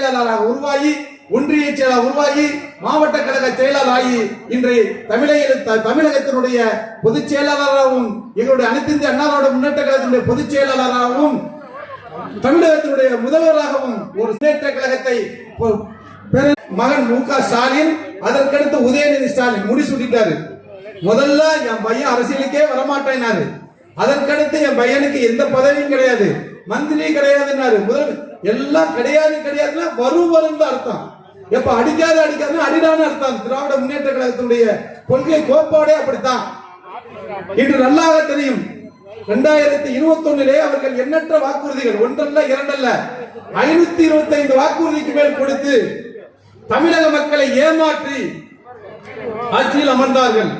செயலாளராக உருவாகி ஒன்றிய செயலாளர் உருவாகி மாவட்ட கழக செயலாளர் ஆகி இன்று தமிழக தமிழகத்தினுடைய பொதுச் செயலாளராகவும் எங்களுடைய அனைத்து இந்திய அண்ணா முன்னேற்ற கழகத்தினுடைய பொதுச் செயலாளராகவும் தமிழகத்தினுடைய முதல்வராகவும் ஒரு முன்னேற்ற கழகத்தை மகன் மு க ஸ்டாலின் அதற்கடுத்து உதயநிதி ஸ்டாலின் முடிசூட்டிட்டாரு. முதல்ல என் பையன் அரசியலுக்கே வரமாட்டேனாரு. அதற்கடுத்து என் பையனுக்கு எந்த பதவியும் கிடையாது. மந்திரி கிடையாதுன்னாரு. முதல் எல்லாம் கிடையாது கிடையாதுன்னா வரும் வரும் தான் அர்த்தம். எப்ப அடிக்காத அடிக்காதுன்னா அடிடான்னு அர்த்தம். திராவிட முன்னேற்ற கழகத்தினுடைய கொள்கை கோட்பாடே அப்படித்தான். இன்று நல்லாக தெரியும். இரண்டாயிரத்தி இருபத்தி ஒன்னிலே அவர்கள் எண்ணற்ற வாக்குறுதிகள் ஒன்றல்ல இரண்டல்ல ஐநூத்தி இருபத்தி ஐந்து வாக்குறுதிக்கு மேல் கொடுத்து தமிழக மக்களை ஏமாற்றி ஆட்சியில் அமர்ந்தார்கள்.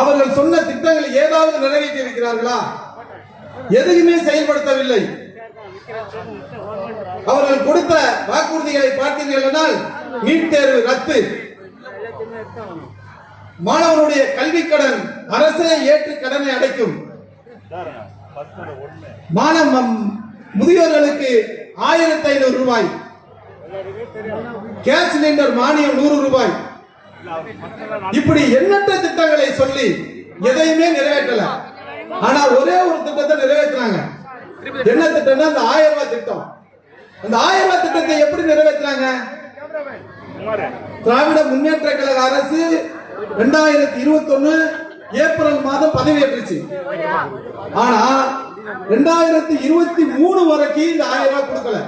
அவர்கள் சொன்ன திட்டங்களை ஏதாவது நிறைவேற்றி இருக்கிறார்களா? எதையுமே செயல்படுத்தவில்லை. அவர்கள் கொடுத்த வாக்குறுதிகளை பார்த்தீர்கள் என்றால் நீட் தேர்வு ரத்து. மாணவனுடைய கல்வி கடன் அரசே ஏற்று கடனை அடைக்கும். மாணவ முதியோர்களுக்கு ஆயிரத்தி ஐநூறு ரூபாய். கேஸ் சிலிண்டர் மானியம் நூறு ரூபாய். இப்படி எண்ணற்ற திட்டங்களை சொல்லி எதையுமே நிறைவேற்றல. ஆனா ஒரே ஒரு திட்டத்தை நிறைவேற்றினாங்க. என்ன திட்டம்னா அந்த ஆயிரம் ரூபாய் திட்டம். அந்த ஆயிரம் ரூபாய் திட்டத்தை எப்படி நிறைவேற்றினாங்க? திராவிட முன்னேற்ற கழக அரசு ரெண்டாயிரத்தி இருபத்தி ஒண்ணு ஏப்ரல் மாதம் பதவியேற்றுச்சு ஆனா ரெண்டாயிரத்தி இருபத்தி மூணு வரைக்கும் இந்த ஆயிரம் ரூபாய் கொடுக்கல.